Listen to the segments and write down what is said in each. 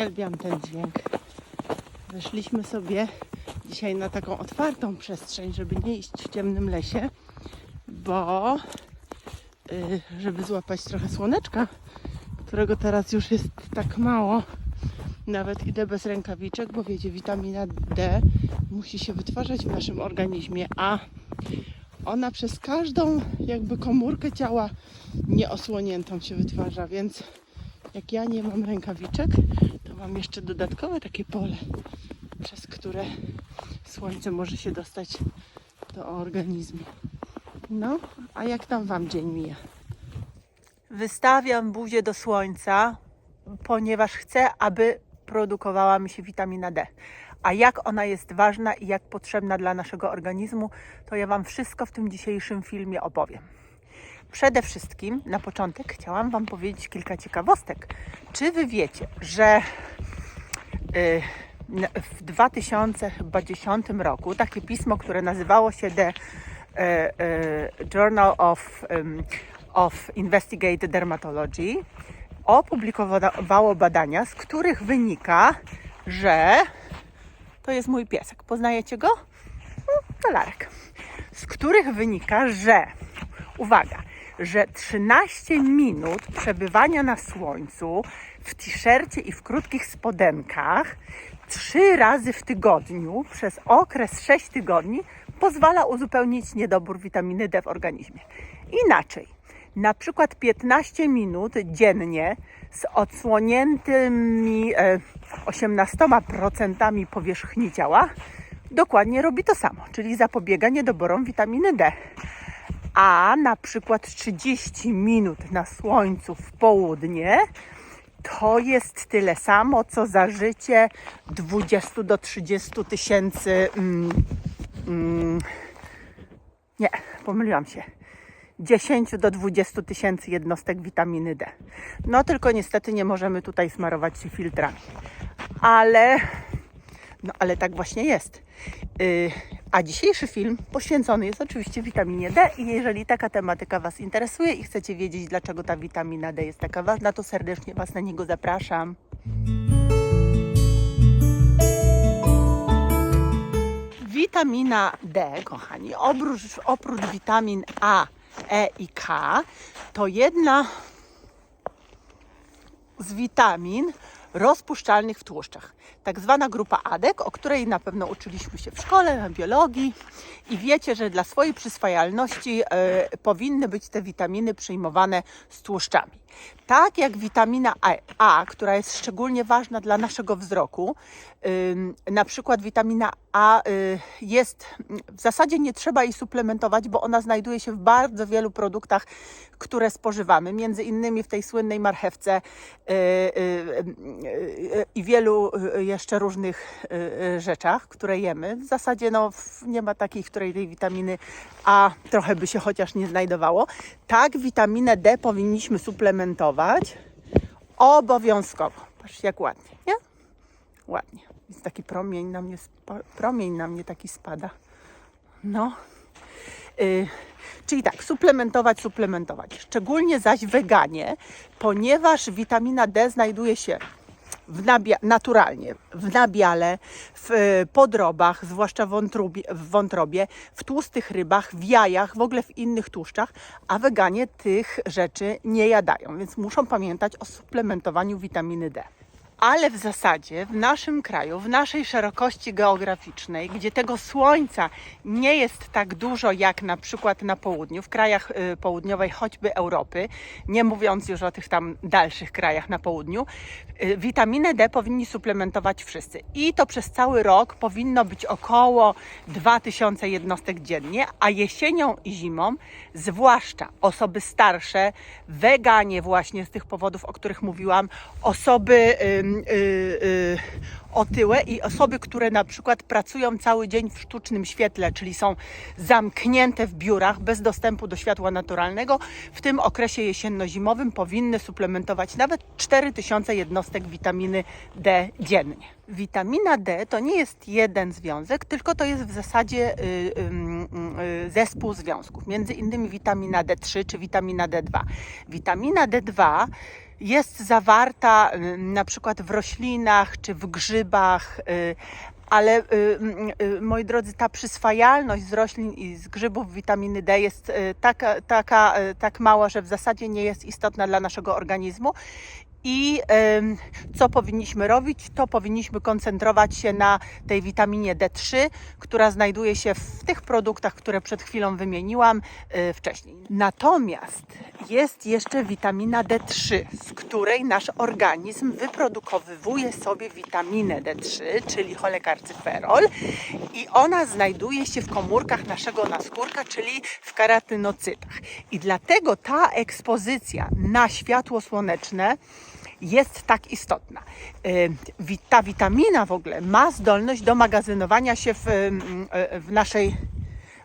Uwielbiam ten dźwięk. Weszliśmy sobie dzisiaj na taką otwartą przestrzeń, żeby nie iść w ciemnym lesie, bo y, żeby złapać trochę słoneczka, którego teraz już jest tak mało. Nawet idę bez rękawiczek, bo wiecie, witamina D musi się wytwarzać w naszym organizmie, a ona przez każdą jakby komórkę ciała nieosłoniętą się wytwarza, więc jak ja nie mam rękawiczek, mam jeszcze dodatkowe takie pole, przez które słońce może się dostać do organizmu. No, a jak tam Wam dzień mija? Wystawiam buzię do słońca, ponieważ chcę, aby produkowała mi się witamina D. A jak ona jest ważna i jak potrzebna dla naszego organizmu, to ja Wam wszystko w tym dzisiejszym filmie opowiem. Przede wszystkim na początek chciałam Wam powiedzieć kilka ciekawostek. Czy Wy wiecie, że y, w 2010 roku takie pismo, które nazywało się The y, y, Journal of, of Investigate Dermatology, opublikowało badania, z których wynika, że to jest mój piesek. Poznajecie go? No, Talarek. Z których wynika, że uwaga, że 13 minut przebywania na słońcu w t-shircie i w krótkich spodenkach trzy razy w tygodniu przez okres 6 tygodni pozwala uzupełnić niedobór witaminy D w organizmie. Inaczej, na przykład 15 minut dziennie z odsłoniętymi e, 18% powierzchni ciała dokładnie robi to samo, czyli zapobiega niedoborom witaminy D a na przykład 30 minut na słońcu w południe to jest tyle samo, co za życie 20 do 30 tysięcy. Mm, mm, nie, pomyliłam się. 10 do 20 tysięcy jednostek witaminy D. No tylko niestety nie możemy tutaj smarować się filtrami. Ale no ale tak właśnie jest. Yy, a dzisiejszy film poświęcony jest oczywiście witaminie D i jeżeli taka tematyka Was interesuje i chcecie wiedzieć, dlaczego ta witamina D jest taka ważna, to serdecznie Was na niego zapraszam. Witamina D, kochani, oprócz, oprócz witamin A, E i K, to jedna z witamin rozpuszczalnych w tłuszczach. Tak zwana grupa ADEK, o której na pewno uczyliśmy się w szkole, na biologii i wiecie, że dla swojej przyswajalności e, powinny być te witaminy przyjmowane z tłuszczami. Tak jak witamina A, A która jest szczególnie ważna dla naszego wzroku, ym, na przykład witamina A y, jest, w zasadzie nie trzeba jej suplementować, bo ona znajduje się w bardzo wielu produktach, które spożywamy, między innymi w tej słynnej marchewce y, y, y, y, i wielu y, jeszcze różnych y, y, rzeczach, które jemy. W zasadzie no, nie ma takiej, w której tej witaminy A trochę by się chociaż nie znajdowało. Tak, witaminę D powinniśmy suplementować obowiązkowo. Patrzcie jak ładnie, nie? Ładnie. Jest taki promień na mnie, promień na mnie taki spada. No. Y, czyli tak, suplementować, suplementować. Szczególnie zaś weganie, ponieważ witamina D znajduje się w nabia- naturalnie w nabiale, w y, podrobach, zwłaszcza w wątrobie, w wątrobie, w tłustych rybach, w jajach, w ogóle w innych tłuszczach, a weganie tych rzeczy nie jadają, więc muszą pamiętać o suplementowaniu witaminy D. Ale w zasadzie w naszym kraju, w naszej szerokości geograficznej, gdzie tego słońca nie jest tak dużo jak na przykład na południu, w krajach y, południowej, choćby Europy, nie mówiąc już o tych tam dalszych krajach na południu, y, witaminę D powinni suplementować wszyscy. I to przez cały rok powinno być około 2000 jednostek dziennie, a jesienią i zimą, zwłaszcza osoby starsze, weganie właśnie z tych powodów, o których mówiłam, osoby otyłe i osoby, które na przykład pracują cały dzień w sztucznym świetle, czyli są zamknięte w biurach bez dostępu do światła naturalnego, w tym okresie jesienno-zimowym powinny suplementować nawet 4000 jednostek witaminy D dziennie. Witamina D to nie jest jeden związek, tylko to jest w zasadzie y, y, y, zespół związków, między innymi witamina D3 czy witamina D2. Witamina D2 jest zawarta y, na przykład w roślinach czy w grzybach, y, ale y, moi drodzy, ta przyswajalność z roślin i z grzybów witaminy D jest taka, taka, tak mała, że w zasadzie nie jest istotna dla naszego organizmu. I co powinniśmy robić? To powinniśmy koncentrować się na tej witaminie D3, która znajduje się w tych produktach, które przed chwilą wymieniłam y, wcześniej. Natomiast jest jeszcze witamina D3, z której nasz organizm wyprodukowywuje sobie witaminę D3, czyli cholekarcyferol i ona znajduje się w komórkach naszego naskórka, czyli w keratynocytach. I dlatego ta ekspozycja na światło słoneczne jest tak istotna. Y, Ta witamina w ogóle ma zdolność do magazynowania się w, mm, y, w naszej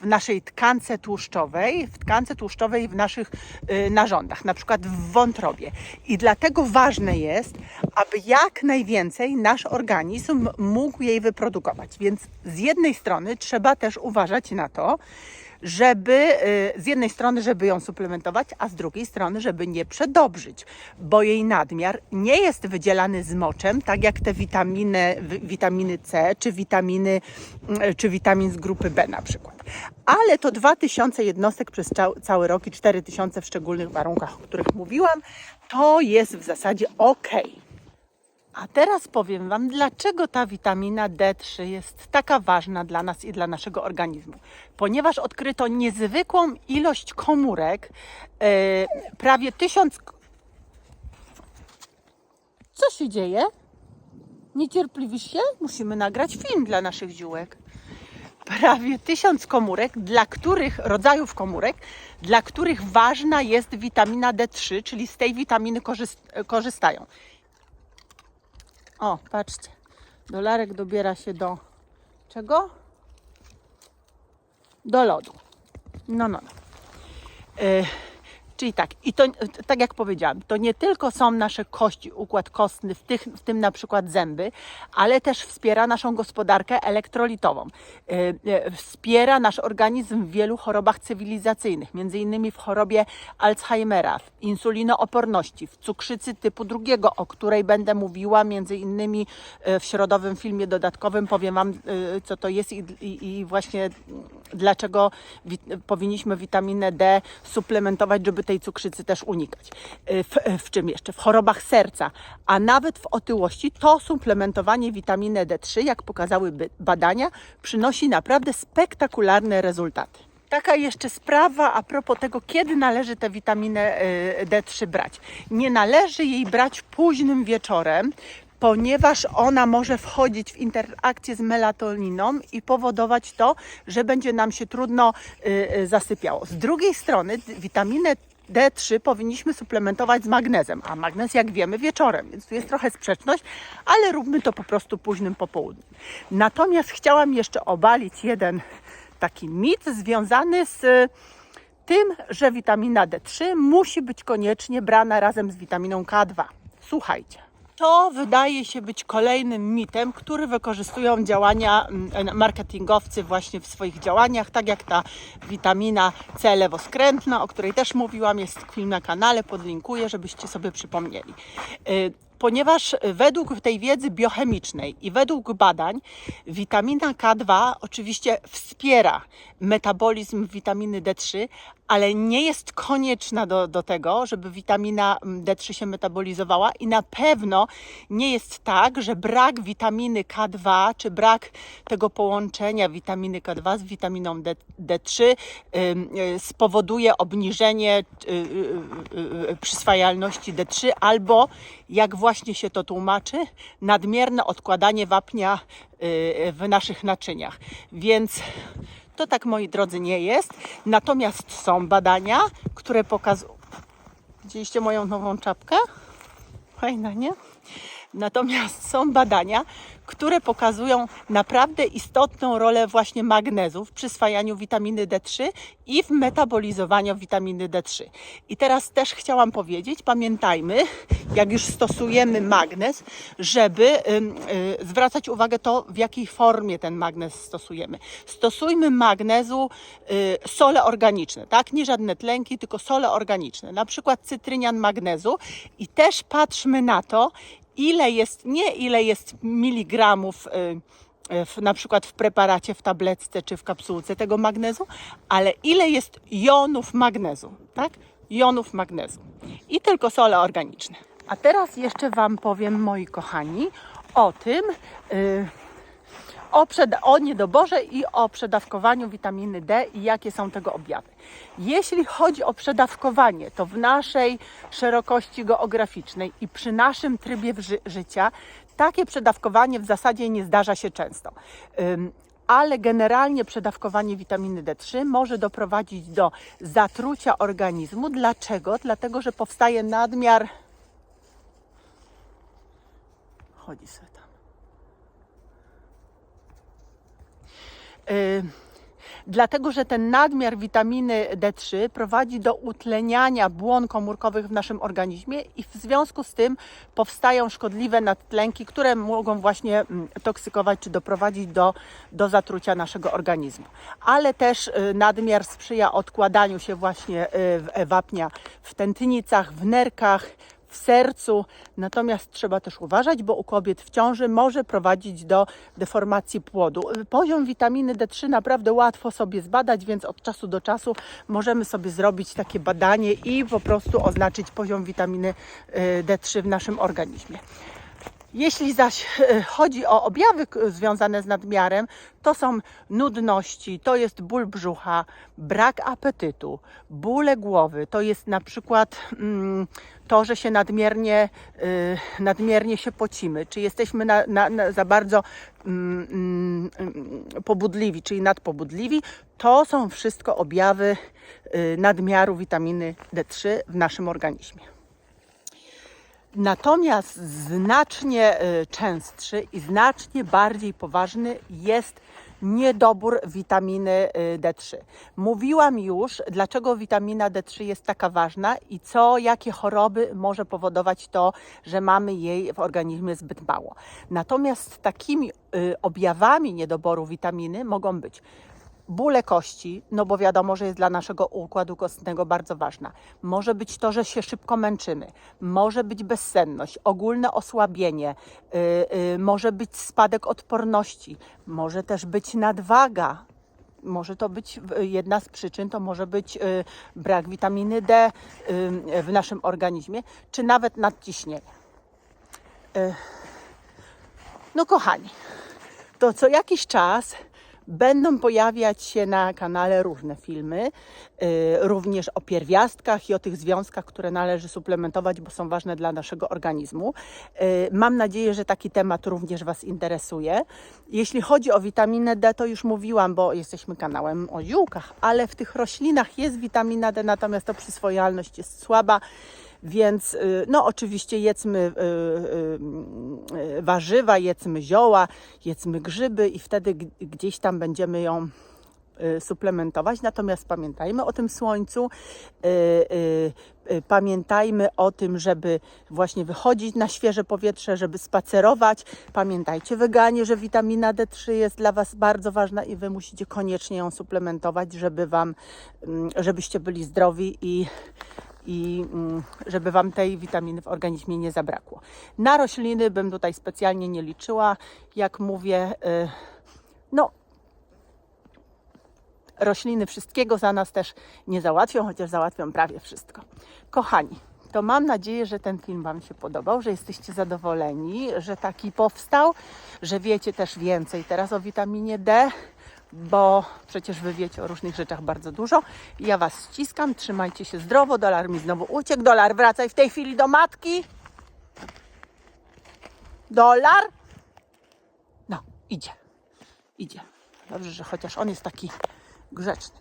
w naszej tkance tłuszczowej, w tkance tłuszczowej w naszych y, narządach, na przykład w wątrobie. I dlatego ważne jest, aby jak najwięcej nasz organizm mógł jej wyprodukować. Więc z jednej strony trzeba też uważać na to, żeby y, z jednej strony, żeby ją suplementować, a z drugiej strony, żeby nie przedobrzyć, bo jej nadmiar nie jest wydzielany z moczem, tak jak te witaminy, wi- witaminy C czy witaminy, mm, czy witamin z grupy B na przykład. Ale to 2000 jednostek przez cał- cały rok i 4000 w szczególnych warunkach, o których mówiłam, to jest w zasadzie ok. A teraz powiem Wam, dlaczego ta witamina D3 jest taka ważna dla nas i dla naszego organizmu. Ponieważ odkryto niezwykłą ilość komórek, e, prawie tysiąc. Co się dzieje? Niecierpliwisz się? Musimy nagrać film dla naszych ziółek. Prawie tysiąc komórek, dla których, rodzajów komórek, dla których ważna jest witamina D3, czyli z tej witaminy korzyst- korzystają. O, patrzcie. Dolarek dobiera się do czego? Do lodu. No, no, no. E, czyli tak, i to tak jak powiedziałam, to nie tylko są nasze kości, układ kostny, w, tych, w tym na przykład zęby, ale też wspiera naszą gospodarkę elektrolitową. E, e, wspiera nasz organizm w wielu chorobach cywilizacyjnych, między innymi w chorobie Alzheimera, w insulinooporności, w cukrzycy typu drugiego, o której będę mówiła między innymi e, w środowym filmie dodatkowym. Powiem Wam, co to jest i, i, i właśnie dlaczego wi- powinniśmy witaminę D suplementować, żeby tej cukrzycy też unikać. E, W, w czym jeszcze? W chorobach serca, a nawet w otyłości to suplementowanie witaminy D3, jak pokazały badania, przynosi naprawdę spektakularne rezultaty. Taka jeszcze sprawa a propos tego, kiedy należy tę witaminę y, D3 brać. Nie należy jej brać późnym wieczorem, ponieważ ona może wchodzić w interakcję z melatoniną i powodować to, że będzie nam się trudno y, y, zasypiało. Z drugiej strony witaminę D3 powinniśmy suplementować z magnezem, a magnez jak wiemy wieczorem, więc tu jest trochę sprzeczność, ale róbmy to po prostu późnym popołudniem. Natomiast chciałam jeszcze obalić jeden taki mit związany z y, tym, że witamina D3 musi być koniecznie brana razem z witaminą K2. Słuchajcie. To wydaje się być kolejnym mitem, który wykorzystują działania mm, marketingowcy właśnie w swoich działaniach, tak jak ta witamina C lewoskrętna, o której też mówiłam, jest film na kanale, podlinkuję, żebyście sobie przypomnieli. Y, Ponieważ według tej wiedzy biochemicznej i według badań witamina K2 oczywiście wspiera metabolizm witaminy D3, ale nie jest konieczna do, do tego, żeby witamina mm, D3 się metabolizowała i na pewno nie jest tak, że brak witaminy K2 czy brak tego połączenia witaminy K2 z witaminą D, D3 ym, y, spowoduje obniżenie y, y, y, y, przyswajalności D3 albo jak właśnie się to tłumaczy, nadmierne odkładanie wapnia y, w naszych naczyniach. Więc to tak, moi drodzy, nie jest. Natomiast są badania, które pokazują. Widzieliście moją nową czapkę? Fajna, nie? Natomiast są badania, które pokazują naprawdę istotną rolę właśnie magnezu w przyswajaniu witaminy D3 i w metabolizowaniu witaminy D3. I teraz też chciałam powiedzieć, pamiętajmy, jak już stosujemy magnez, żeby ym, y, zwracać uwagę to, w jakiej formie ten magnez stosujemy. Stosujmy magnezu y, sole organiczne, tak? Nie żadne tlenki, tylko sole organiczne, na przykład cytrynian magnezu i też patrzmy na to, ile jest, nie ile jest miligramów y, w, na przykład w preparacie, w tabletce czy w kapsułce tego magnezu, ale ile jest jonów magnezu, tak? Jonów magnezu i tylko sole organiczne. A teraz jeszcze Wam powiem, moi kochani, o tym, y, o, o niedoborze i o przedawkowaniu witaminy D i jakie są tego objawy. Jeśli chodzi o przedawkowanie, to w naszej szerokości geograficznej i przy naszym trybie ży- życia takie przedawkowanie w zasadzie nie zdarza się często. Ym, ale generalnie przedawkowanie witaminy D3 może doprowadzić do zatrucia organizmu. Dlaczego? Dlatego, że powstaje nadmiar. Chodzi sobie tam. Y, Dlatego, że ten nadmiar witaminy D3 prowadzi do utleniania błon komórkowych w naszym organizmie i w związku z tym powstają szkodliwe nadtlenki, które mogą właśnie mm, toksykować czy doprowadzić do, do zatrucia naszego organizmu. Ale też y, nadmiar sprzyja odkładaniu się właśnie y, w- wapnia w tętnicach, w nerkach, w sercu. Natomiast trzeba też uważać, bo u kobiet w ciąży może prowadzić do deformacji płodu. Poziom witaminy D3 naprawdę łatwo sobie zbadać, więc od czasu do czasu możemy sobie zrobić takie badanie i po prostu oznaczyć poziom witaminy y, D3 w naszym organizmie. Jeśli zaś e, chodzi o objawy związane z nadmiarem, to są nudności, to jest ból brzucha, brak apetytu, bóle głowy, to jest na przykład mm, to, że się nadmiernie, y, nadmiernie się pocimy, czy jesteśmy na, na, na za bardzo mm, mm, pobudliwi, czyli nadpobudliwi, to są wszystko objawy y, nadmiaru witaminy D3 w naszym organizmie. Natomiast znacznie y, częstszy i znacznie bardziej poważny jest niedobór witaminy y, D3. Mówiłam już, dlaczego witamina D3 jest taka ważna i co, jakie choroby może powodować to, że mamy jej w organizmie zbyt mało. Natomiast takimi y, objawami niedoboru witaminy mogą być bóle kości, no bo wiadomo, że jest dla naszego układu kostnego bardzo ważna. Może być to, że się szybko męczymy, może być bezsenność, ogólne osłabienie, yy, yy, może być spadek odporności, może też być nadwaga. Może to być jedna z przyczyn, to może być y, brak witaminy D y, w naszym organizmie, czy nawet nadciśnienie. Y, No, kochani, to co jakiś czas będą pojawiać się na kanale różne filmy, y, również o pierwiastkach i o tych związkach, które należy suplementować, bo są ważne dla naszego organizmu. Y, Mam nadzieję, że taki temat również Was interesuje. Jeśli chodzi o witaminę D, to już mówiłam, bo jesteśmy kanałem o ziółkach, ale w tych roślinach jest witamina D, natomiast to przyswojalność jest słaba. Więc y, no oczywiście jedzmy y, y, warzywa, jedzmy zioła, jedzmy grzyby i wtedy gdzieś tam będziemy ją suplementować. Natomiast pamiętajmy o tym słońcu, pamiętajmy o tym, żeby właśnie wychodzić na świeże powietrze, żeby spacerować. Pamiętajcie weganie, że witamina D3 jest dla Was bardzo ważna i Wy musicie koniecznie ją suplementować, żeby Wam, mm, żebyście byli zdrowi i i mm, żeby Wam tej witaminy w organizmie nie zabrakło. Na rośliny bym tutaj specjalnie nie liczyła. Jak mówię, y, no rośliny wszystkiego za nas też nie załatwią, chociaż załatwią prawie wszystko. Kochani, to mam nadzieję, że ten film Wam się podobał, że jesteście zadowoleni, że taki powstał, że wiecie też więcej teraz o witaminie D, bo przecież Wy wiecie o różnych rzeczach bardzo dużo. Ja Was ściskam, trzymajcie się zdrowo, dolar mi znowu uciekł, dolar wracaj w tej chwili do matki. Dolar? No, idzie, idzie. Dobrze, że chociaż on jest taki grzeczny.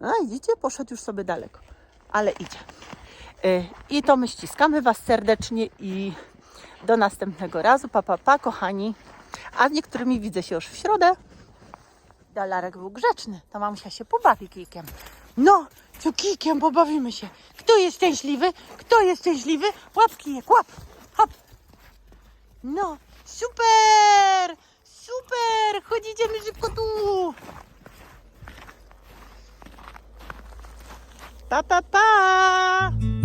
No idziecie, poszedł już sobie daleko, ale idzie. Y, I to my ściskamy Was serdecznie i Do następnego razu. Pa, pa, pa, kochani. A z niektórymi widzę się już w środę. Dalarek był grzeczny. To mamusia się pobawi kijkiem. No, co kijkiem pobawimy się. Kto jest szczęśliwy? Kto jest szczęśliwy? Łap kijek, łap. Hop. No, super! Super! Chodź, idziemy szybko tu! Pa, pa, pa!